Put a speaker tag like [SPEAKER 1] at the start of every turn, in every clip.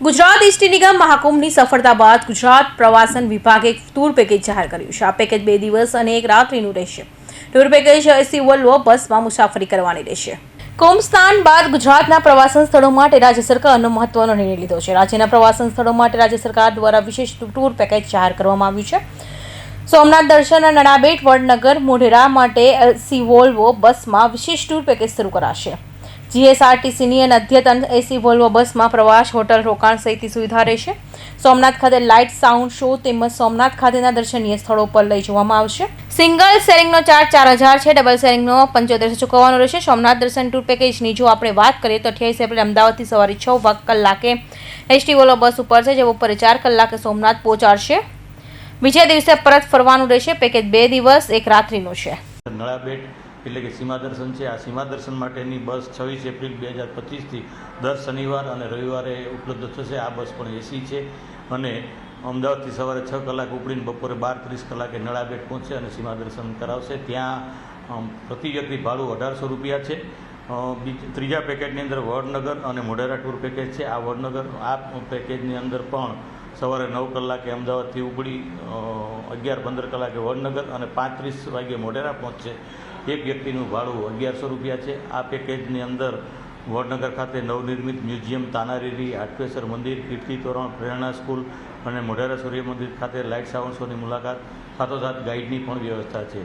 [SPEAKER 1] ગુજરાત ઇસ્ટી નિગમ મહાકુંભની સફળતા બાદ ગુજરાત પ્રવાસન વિભાગે એક ટૂર પેકેજ જાહેર કર્યું છે. આ પેકેજ બે દિવસ અને એક રાત્રિનું રહેશે. ટૂર પેકેજ એસી વોલ્વો બસમાં મુસાફરી કરવાની રહેશે. કુંભ સ્નાન બાદ ગુજરાતના પ્રવાસન સ્થળો માટે રાજ્ય સરકારનો મહત્વનો નિર્ણય લીધો છે. રાજ્યના પ્રવાસન સ્થળો માટે રાજ્ય સરકાર દ્વારા વિશેષ ટૂર પેકેજ જાહેર કરવામાં આવ્યું છે. સોમનાથ દર્શન અને નડાબેટ, વડનગર, મોઢેરા માટે એસી વોલ્વો બસમાં વિશેષ ટૂર પેકેજ શરૂ કરાશે. જીએસઆરટીસીની અને અદ્યતન એસી વોલ્વો બસમાં પ્રવાસ, હોટલ રોકાણ સહિતની સુવિધા રહેશે. સોમનાથ ખાતે લાઇટ સાઉન્ડ શો તેમજ સોમનાથ ખાતેના દર્શનીય સ્થળો પર લઈ જવામાં આવશે. સિંગલ શેરિંગનો ચાર્જ ચાર હજાર છે, ડબલ શેરિંગનો પંચોતેરસો ચૂકવવાનો રહેશે. સોમનાથ દર્શન ટૂર પેકેજની જો આપણે વાત કરીએ તો અઠ્યાવીસ એપ્રિલ અમદાવાદથી સવારે છ વાગ કલાકે એસટી વોલ્વો બસ ઉપર છે જે બપોરે ચાર કલાકે સોમનાથ પહોંચાડશે. બીજા દિવસે પરત ફરવાનું રહેશે. પેકેજ બે દિવસ, એક રાત્રિનું છે.
[SPEAKER 2] નળાબેટ એટલે કે સીમા દર્શન છે. આ સીમા દર્શન માટેની બસ છવ્વીસ એપ્રિલ બે હજાર પચીસથી દર શનિવાર અને રવિવારે ઉપલબ્ધ થશે. આ બસ પણ એસી છે અને અમદાવાદથી સવારે છ કલાક ઉપડીને બપોરે બાર ત્રીસ કલાકે નળાબેટ પહોંચશે અને સીમા દર્શન કરાવશે. ત્યાં પ્રતિ વ્યક્તિ ભાડું અઢારસો રૂપિયા છે. ત્રીજા પેકેજની અંદર વડનગર અને મોઢેરા ટૂર પેકેજ છે. આ વડનગર, આ પેકેજની અંદર પણ સવારે નવ કલાકે અમદાવાદથી ઉપડી અગિયાર પંદર કલાકે વડનગર અને પાંત્રીસ વાગ્યે મોઢેરા પહોંચશે. એક વ્યક્તિનું ભાડું અગિયારસો રૂપિયા છે. આ પેકેજની અંદર વડનગર ખાતે નવનિર્મિત મ્યુઝિયમ, તાનારીરી હાટકેશ્વર મંદિર કીર્તિ તોરણ પ્રેરણા સ્કૂલ અને મોઢેરા સૂર્ય મંદિર ખાતે લાઇટ સાઉન્ડ શોની મુલાકાત. સાથોસાથ ગાઈડની પણ વ્યવસ્થા છે.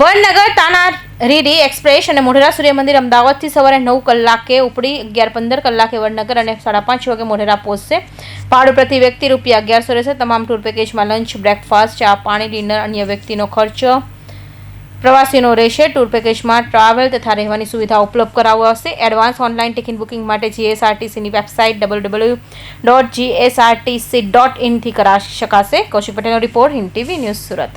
[SPEAKER 1] વડનગર તાના રીડી એક્સપ્રેસ અને મોઢેરા સૂર્ય મંદિર અમદાવાદથી સવારે નવ કલાકે ઉપડી અગિયાર પંદર કલાકે વડનગર અને સાડા પાંચ વાગે મોઢેરા પહોંચશે. ભાડું પ્રતિ વ્યક્તિ રૂપિયા અગિયારસો રહેશે. તમામ ટૂર પેકેજમાં લંચ, બ્રેકફાસ્ટ, ચા, પાણી, ડિનર, અન્ય વ્યક્તિનો ખર્ચ પ્રવાસીનો રહેશે. ટૂર પેકેજમાં ટ્રાવેલ તથા રહેવાની સુવિધા ઉપલબ્ધ કરાવવાશે એડવાન્સ ઓનલાઈન ટિકિટ બુકિંગ માટે જીએસઆરટીસીની website double W dot GSRTC dot ઇનથી કરાવી શકાશે. કૌશિક પટેલનો report Hind TV news Surat.